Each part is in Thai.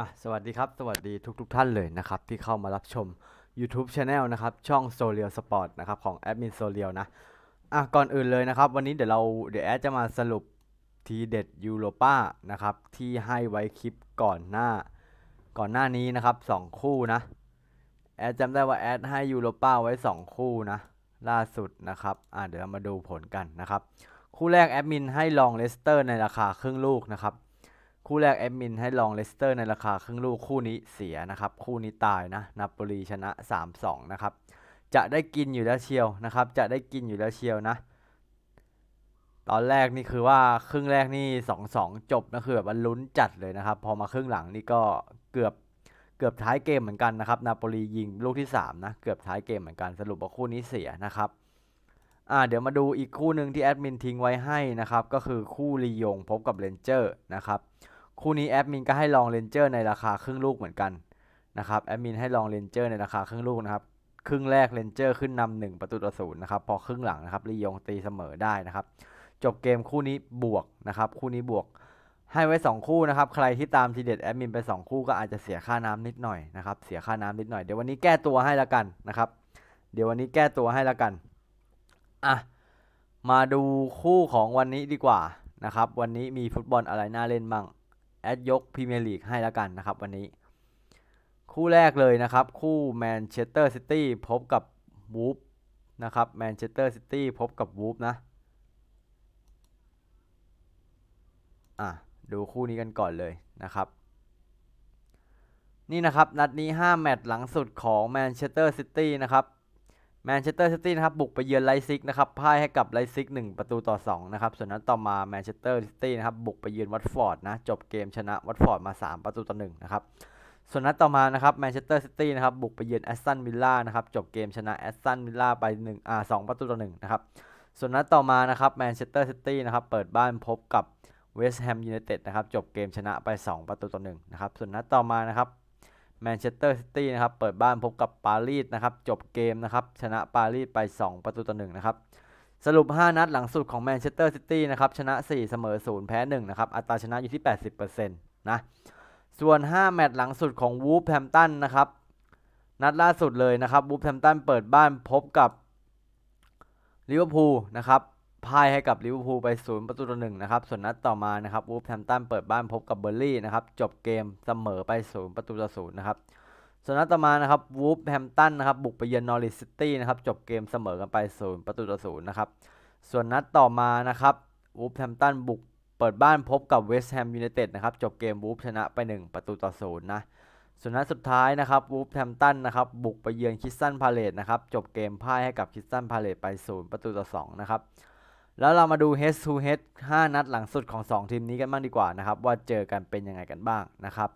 อะสวัสดีครับ สวัสดีทุกๆทท่านเลยนะครับ ที่เข้ามารับชม YouTube Channel นะครับ ช่อง s o l i a l Sport นะครับ ของแอดมิน s o l i a l นะ อะ ก่อนอื่นเลยนะครับ วันนี้เดี๋ยวเราเดี๋ยวแอดจะมาสรุปทีเด็ดยูโรป้านะครับ ที่ให้ไว้คลิปก่อนหน้า ก่อนหน้านี้นะครับ 2 คู่นะ แอดจำได้ว่าแอดให้ยูโรป้าไว้ 2 คู่นะ ล่าสุดนะครับ อะเดี๋ยวมาดูผลกันนะครับ คู่แรกแอดมินให้ลองเลสเตอร์ในราคาครึ่งลูกนะครับ คู่แรกแอดมินให้ลองเลสเตอร์ในราคาครึ่งลูกคู่นี้เสียนะครับ คู่นี้ตายนะนาโปลีชนะ 3-2 นะครับ จะได้กินอยู่แล้วเชียวนะครับ จะได้กินอยู่แล้วเชียวนะ ตอนแรกนี่คือว่าครึ่งแรกนี่ 2-2 จบนะคือแบบว่าลุ้นจัดเลยนะครับ พอมาครึ่งหลังนี่ก็เกือบเกือบท้ายเกมเหมือนกันนะครับนาโปลียิงลูกที่3นะเกือบท้ายเกมเหมือนกันสรุปว่าคู่นี้เสียนะครับอ่าเดี๋ยวมาดูอีกคู่หนึ่งที่แอดมินทิ้งไว้ให้นะครับ ก็คือคู่ลียงพบกับเรนเจอร์นะครับ คู่นี้แอดมินก็ให้ลองเรนเจอร์ในราคาครึ่งลูกเหมือนกันนะครับแอดมินให้ลองเรนเจอร์ในราคาครึ่งลูกนะครับครึ่งแรกเรนเจอร์ขึ้นนำหนึ่งประตูต่อศูนย์นะครับพอครึ่งหลังนะครับลียงตีเสมอได้นะครับ จบเกมคู่นี้บวกนะครับคู่นี้บวกให้ไว้ 2 คู่นะครับ ใครที่ตามทีเด็ดแอดมินไป 2 คู่ก็อาจจะเสียค่าน้ำนิดหน่อยนะครับ เสียค่าน้ำนิดหน่อย เดี๋ยววันนี้แก้ตัวให้ละกันนะครับ เดี๋ยววันนี้แก้ตัวให้ละกัน อะ มาดูคู่ของวันนี้ดีกว่านะครับ วันนี้มีฟุตบอลอะไรน่าเล่นบ้าง แอดยกพรีเมียร์ลีกให้และกันนะครับวันนี้ คู่แรกเลยนะครับ คู่แมนเชสเตอร์ซิตี้พบกับวูฟนะครับแมนเชสเตอร์ซิตี้พบกับวูฟนะอะดูคู่นี้กันก่อนเลยนะครับ นี่นะครับ นัดนี้ 5 แมตช์หลังสุดของแมนเชสเตอร์ซิตี้นะครับ แมนเชสเตอร์ซิตี้นะครับบุกไปเยือนไลซิกนะครับพ่ายให้กับไลซิก1ประตูต่อ2นะครับส่วนนัดต่อมาแมนเชสเตอร์ซิตี้นะครับบุกไปเยือนวัตฟอร์ดนะจบเกมชนะวัตฟอร์ดมา 3 ประตูต่อ1นะครับส่วนนัดต่อมานะครับแมนเชสเตอร์ซิตี้นะครับบุกไปเยือนแอสตันวิลล่านะครับจบเกมชนะแอสตันวิลล่าไป1อ่า2ประตูต่อ1นะครับส่วนนัดต่อมานะครับแมนเชสเตอร์ซิตี้นะครับเปิดบ้านพบกับเวสต์แฮมยูไนเต็ดนะครับจบเกมชนะไป 2 ประตูต่อ1นะครับส่วนนัดต่อมานะครับ แมนเชสเตอร์ซิตี้นะครับ เปิดบ้านพบกับปารีสนะครับ จบเกมนะครับ ชนะปารีสไป 2 ประตูต่อ1นะครับ สรุป 5 นัดหลังสุดของแมนเชสเตอร์ซิตี้นะครับ ชนะ 4 เสมอ 0 แพ้ 1 นะครับ อัตราชนะอยู่ที่ 80%นะ ส่วน 5 แมตช์หลังสุดของวูฟแฮมตันนะครับ นัดล่าสุดเลยนะครับ วูฟแฮมตันเปิดบ้านพบกับลิเวอร์พูลนะครับ พ่ายให้กับลิเวอร์พูลไป0ประตูต่อ1นะครับส่วนนัดต่อมานะครับวูฟแฮมตันเปิดบ้านพบกับเบอร์ลี่นะครับจบเกมเสมอไป0ประตูต่อ0นย์นะครับส่วนนัดต่อมานะครับวูฟแฮมตันนะครับบุกไปเยือนนอริสซิตี้นะครับจบเกมเสมอกันไป0ประตูต่อ0นย์นะครับส่วนนัดต่อมานะครับวูฟแฮมตันบุกเปิดบ้านพบกับเวสต์แฮมยูไนเต็ดนะครับจบเกมวูฟชนะไป 1 ประตูต่อ0นย์นะส่วนนัดสุดท้ายนะครับวูฟแฮมตันนะครับบุกไปเยือนคิสตันพาเลตนะครับจบเกมพ่ายให้กับคิสตันพาเลตไป0ประตูต่อ2นะครับ แล้วเรามาดู head to head 5 นัดหลังสุดของ 2 ทีมนี้กันบ้างดีกว่านะครับ ว่าเจอกันเป็นยังไงกันบ้างนะครับ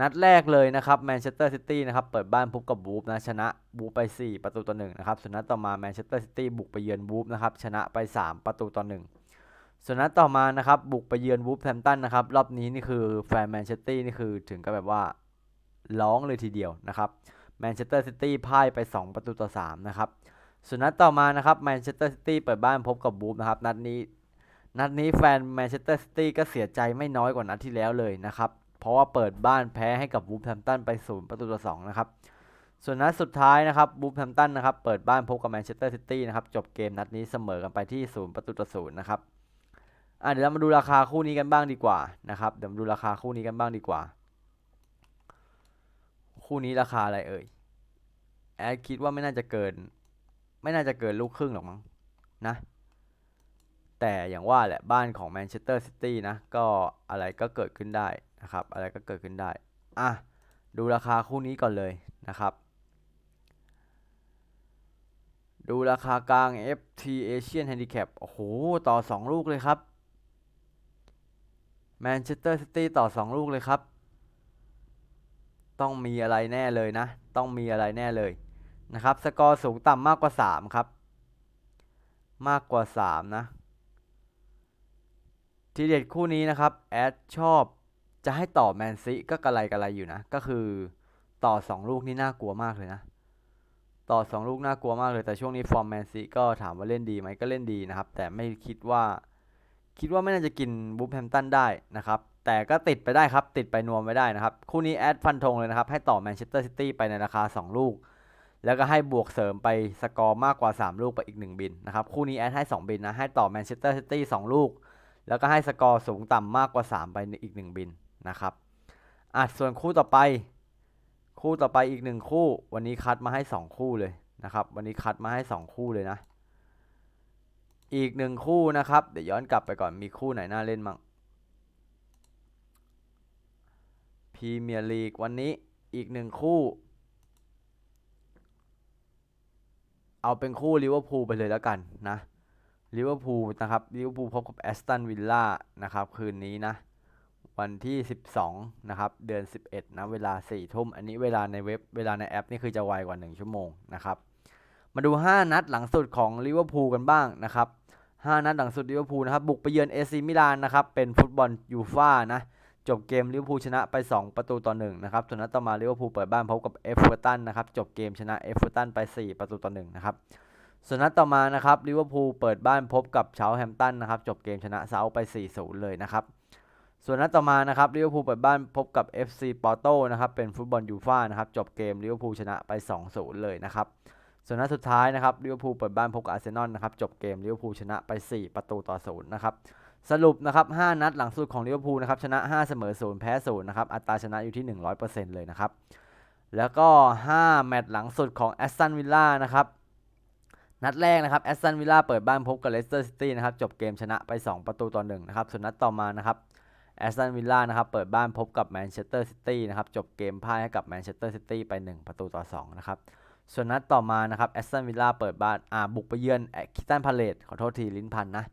นัดแรกเลยนะครับแมนเชสเตอร์ซิตี้นะครับเปิดบ้านพบกับวูฟนะชนะวูฟไป 4 ประตูต่อ1นะครับส่วนนัดต่อมาแมนเชสเตอร์ซิตี้บุกไปเยือนวูฟนะครับชนะไป 3 ประตูต่อ1ส่วนนัดต่อมานะครับบุกไปเยือนวูฟแฮมตันนะครับรอบนี้นี่คือแฟนแมนเชสเตอร์นี่คือถึงกับแบบว่าร้องเลยทีเดียวนะครับแมนเชสเตอร์ซิตี้พ่ายไป 2 ประตูต่อ3นะครับ ส่วนนัดต่อมานะครับแมนเชสเตอร์ซิตี้เปิดบ้านพบกับบูฟนะครับนัดนี้ นัดนี้แฟนแมนเชสเตอร์ซิตี้ก็เสียใจไม่น้อยกว่านัดที่แล้วเลยนะครับ เพราะว่าเปิดบ้านแพ้ให้กับบูฟแฮมตันไป0ประตูต่อ2นะครับส่วนนัดสุดท้ายนะครับบูฟแฮมตันนะครับเปิดบ้านพบกับแมนเชสเตอร์ซิตี้นะครับจบเกมนัดนี้เสมอกันไปที่0ประตูต่อ0นะครับอะเดี๋ยวเรามาดูราคาคู่นี้กันบ้างดีกว่านะครับเดี๋ยวมาดูราคาคู่นี้กันบ้างดีกว่า คู่นี้ราคาอะไรเอ่ยแอดคิดว่าไม่น่าจะเกิน ไม่น่าจะเกินลูกครึ่งหรอกมั้งนะ แต่อย่างว่าแหละบ้านของแมนเชสเตอร์ซิตี้นะ ก็อะไรก็เกิดขึ้นได้นะครับ อะไรก็เกิดขึ้นได้ อะ ดูราคาคู่นี้ก่อนเลยนะครับ ดูราคากลาง FT Asian Handicap โอ้โห ต่อ 2 ลูกเลยครับแมนเชสเตอร์ซิตี้ต่อ 2 ลูกเลยครับ ต้องมีอะไรแน่เลยนะ ต้องมีอะไรแน่เลย นะครับสกอร์สูงต่ำมากกว่า 3 ครับ มากกว่า 3 นะ ทีเด็ดคู่นี้นะครับ แอดชอบจะให้ต่อแมนซีก็กระไรกระไรอยู่นะ ก็คือต่อ 2 ลูกนี่น่ากลัวมากเลยนะ ต่อ 2 ลูกน่ากลัวมากเลย แต่ช่วงนี้ฟอร์มแมนซีก็ถามว่าเล่นดีไหมก็เล่นดีนะครับ แต่ไม่คิดว่าคิดว่าไม่น่าจะกินบูฟแฮมตันได้นะครับ แต่ก็ติดไปได้ครับ ติดไปนวมไว้ได้นะครับ คู่นี้แอดฟันธงเลยนะครับ ให้ต่อแมนเชสเตอร์ซิตี้ไปในราคา 2 ลูก แล้วก็ให้บวกเสริมไปสกอร์มากกว่า 3 ลูกไปอีก 1 บินนะครับ คู่นี้แอดให้ 2 บินนะ ให้ต่อแมนเชสเตอร์ซิตี้2ลูก แล้วก็ให้สกอร์สูงต่ำมากกว่า 3 ไปอีก 1 บินนะครับอะส่วนคู่ต่อไป คู่ต่อไปอีกหนึ่งคู่ วันนี้คัดมาให้ 2 คู่เลยนะครับ วันนี้คัดมาให้ 2 คู่เลยนะ อีกหนึ่งคู่นะครับ เดี๋ยวย้อนกลับไปก่อนมีคู่ไหนน่าเล่นมั่งพรีเมียร์ลีกวันนี้อีกหนึ่งคู่ เอาเป็นคู่ลิเวอร์พูลไปเลยแล้วกันนะลิเวอร์พูลนะครับลิเวอร์พูลพบกับแอสตันวิลล่านะครับคืนนี้นะวันที่ 12 นะครับ เดือน 11 นะ เวลา 4 ทุ่ม อันนี้เวลาในเว็บ เวลาในแอปนี่คือจะไวกว่า 1 ชั่วโมงนะครับ มาดู 5 นัดหลังสุดของลิเวอร์พูลกันบ้างนะครับ 5 นัดหลังสุดลิเวอร์พูลนะครับ บุกไปเยือนเอซีมิลานนะครับ เป็นฟุตบอลยูฟ่านะ จบเกมลิเวอร์พูลชนะไป 2 ประตูต่อ1นะครับส่วนนัดต่อมาลิเวอร์พูลเปิดบ้านพบกับเอฟเวอร์ตันนะครับจบเกมชนะเอฟเวอร์ตันไป 4 ประตูต่อ1นะครับส่วนนัดต่อมานะครับลิเวอร์พูลเปิดบ้านพบกับเชาแฮมตันนะครับจบเกมชนะเซาไป 4-0 เลยนะครับส่วนนัดต่อมานะครับลิเวอร์พูลเปิดบ้านพบกับ FC ปอร์โตนะครับเป็นฟุตบอลยูฟ่านะครับจบเกมลิเวอร์พูลชนะไป 2-0 เลยนะครับส่วนนัดสุดท้ายนะครับลิเวอร์พูลเปิดบ้านพบกับอาร์เซนอลนะครับจบเกมลิเวอร์พูลชนะไป 4 ประตูต่อ0นะครับ สรุปนะครับ 5 นัดหลังสุดของลิเวอร์พูลนะครับชนะ 5 เสมอ 0 แพ้ 0 นะครับ อัตราชนะอยู่ที่ 100%เลยนะครับ แล้วก็ 5 แมตช์หลังสุดของแอสตันวิลล่านะครับนัดแรกนะครับแอสตันวิลล่าเปิดบ้านพบกับเลสเตอร์ซิตี้นะครับจบเกมชนะไป 2 ประตูต่อ1นะครับส่วนนัดต่อมานะครับแอสตันวิลล่านะครับเปิดบ้านพบกับแมนเชสเตอร์ซิตี้นะครับจบเกมพ่ายให้กับแมนเชสเตอร์ซิตี้ไป 1 ประตูต่อ2นะครับส่วนนัดต่อมานะครับแอสตันวิลล่าเปิดบ้านอ่าบุกไปเยือนคิตันพาเลตขอโทษทีลิ้นพันนะ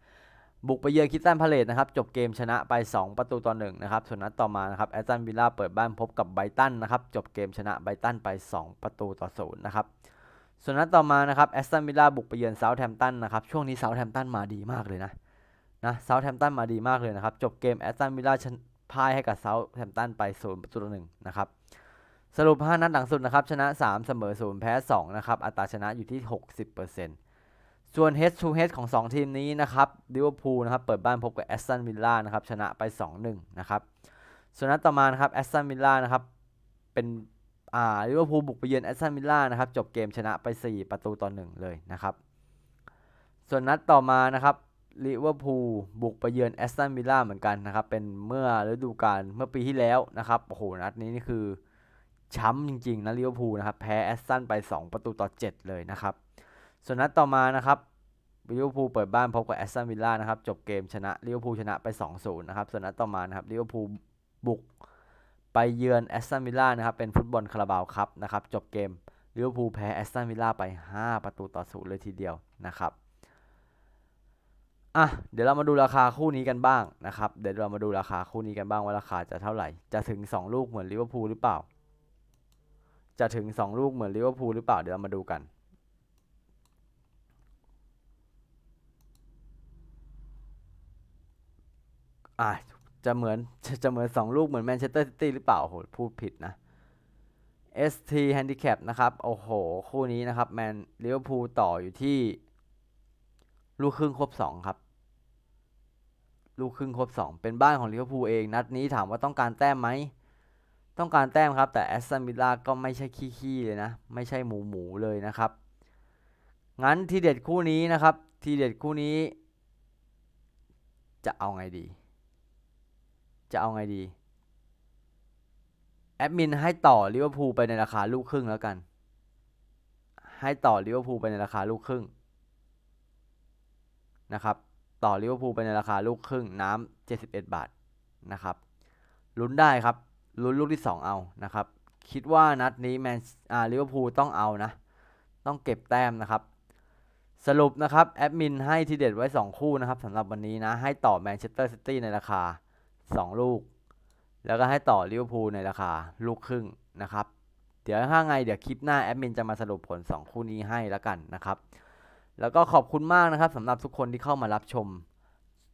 บุกไปเยือนคิตันพาเลตนะครับจบเกมชนะไป 2 ประตูต่อ1นะครับส่วนนัดต่อมานะครับแอสตันวิลล่าเปิดบ้านพบกับไบตันนะครับจบเกมชนะไบตันไป 2 ประตูต่อ0นะครับส่วนนัดต่อมานะครับแอสตันวิลล่าบุกไปเยือนเซาท์แฮมป์ตันนะครับช่วงนี้เซาท์แฮมป์ตันมาดีมากเลยนะนะเซาท์แฮมป์ตันมาดีมากเลยนะครับจบเกมแอสตันวิลล่าพ่ายให้กับเซาท์แฮมป์ตันไป0ประตูต่อหนึ่งนะครับสรุป 5 นัดหลังสุดนะครับชนะ 3 เสมอ0แพ้2นะครับอัตราชนะอยู่ที่ 60% ส่วน Head to Head ของ 2 ทีมนี้นะครับลิเวอร์พูลนะครับเปิดบ้านพบกับแอสตันวิลล่านะครับชนะไป 2-1 นะครับส่วนนัดต่อมานะครับแอสตันวิลล่านะครับเป็นอ่าลิเวอร์พูลบุกไปเยือนแอสตันวิลล่านะครับจบเกมชนะไป 4 ประตูต่อ 1 เลยนะครับส่วนนัดต่อมานะครับลิเวอร์พูลบุกไปเยือนแอสตันวิลล่าเหมือนกันนะครับเป็นเมื่อฤดูกาลเมื่อปีที่แล้วนะครับโอ้โหนัดนี้นี่คือช้ำจริงๆนะลิเวอร์พูลนะครับแพ้แอสตันไป 2 ประตูต่อ 7 เลยนะครับ ส่วนนัดต่อมานะครับลิเวอร์พูลเปิดบ้านพบกับแอสตันวิลล่านะครับจบเกมชนะลิเวอร์พูลชนะไป 2-0 นะครับ ส่วนนัดต่อมานะครับลิเวอร์พูลบุกไปเยือนแอสตันวิลล่านะครับเป็นฟุตบอลคาราบาวครับนะครับจบเกมลิเวอร์พูลแพ้แอสตันวิลล่าไป 5 ประตูต่อ0เลยทีเดียวนะครับอะเดี๋ยวเรามาดูราคาคู่นี้กันบ้างนะครับเดี๋ยวเรามาดูราคาคู่นี้กันบ้างว่าราคาจะเท่าไหร่ จะถึง 2 ลูกเหมือนลิเวอร์พูลหรือเปล่า จะถึง 2 ลูกเหมือนลิเวอร์พูลหรือเปล่าเดี๋ยวเรามาดูกัน อะจะเหมือนจะจะเหมือน 2 ลูกเหมือนแมนเชสเตอร์ซิตี้หรือเปล่าโหพูดผิดนะ ST Handicap นะครับ โอ้โห คู่นี้นะครับ แมนลิเวอร์พูลต่ออยู่ที่ ลูกครึ่งครบสองครับ ลูกครึ่งครบสองเป็นบ้านของลิเวอร์พูลเอง นัดนี้ถามว่าต้องการแต้มไหม ต้องการแต้มครับ แต่แอสตันวิลล่าก็ไม่ใช่ขี้ๆเลยนะ ไม่ใช่หมูหมูเลยนะครับ งั้นทีเด็ดคู่นี้นะครับ ทีเด็ดคู่นี้ จะเอาไงดี จะเอาไงดี แอดมินให้ต่อลิเวอร์พูลไปในราคาลูกครึ่งแล้วกัน ให้ต่อลิเวอร์พูลไปในราคาลูกครึ่งนะครับ ต่อลิเวอร์พูลไปในราคาลูกครึ่งน้ำ71บาทนะครับ ลุ้นได้ครับ ลุ้นลูกที่2เอานะครับ คิดว่านัดนี้แมนอ่าลิเวอร์พูลต้องเอานะ ต้องเก็บแต้มนะครับสรุปนะครับ แอดมินให้ทีเด็ดไว้ 2 คู่นะครับสำหรับวันนี้นะ ให้ต่อแมนเชสเตอร์ซิตี้ในราคา 2 ลูก แล้วก็ให้ต่อลิเวอร์พูลในราคาลูกครึ่งนะครับ เดี๋ยวถ้าไงเดี๋ยวคลิปหน้าแอดมินจะมาสรุปผล 2 คู่นี้ให้แล้วกันนะครับ แล้วก็ขอบคุณมากนะครับสำหรับทุกคนที่เข้ามารับชม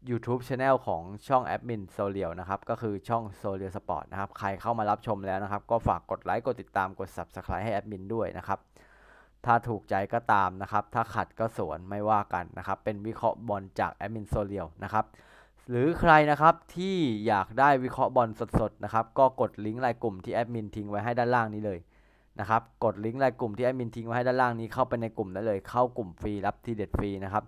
YouTube Channel ของช่องแอดมินโซเลียวนะครับ ก็คือช่องโซเลียสปอร์ตนะครับ ใครเข้ามารับชมแล้วนะครับ ก็ฝากกดไลค์กดติดตามกด Subscribe ให้แอดมินด้วยนะครับถ้าถูกใจก็ตามนะครับ ถ้าขัดก็สวนไม่ว่ากันนะครับ เป็นวิเคราะห์บอลจากแอดมินโซเลียวนะครับ หรือใครนะครับที่อยากได้วิเคราะห์บอลสดๆนะครับ ก็กดลิงก์รายกลุ่มที่แอดมินทิ้งไว้ให้ด้านล่างนี้เลยนะครับ กดลิงก์รายกลุ่มที่แอดมินทิ้งไว้ให้ด้านล่างนี้เข้าไปในกลุ่มได้เลย เข้ากลุ่มฟรีรับทีเด็ดฟรีนะครับ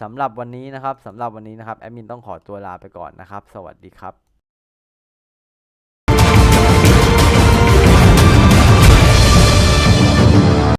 สำหรับวันนี้นะครับสำหรับวันนี้นะครับแอดมินต้องขอตัวลาไปก่อนนะครับ สวัสดีครับ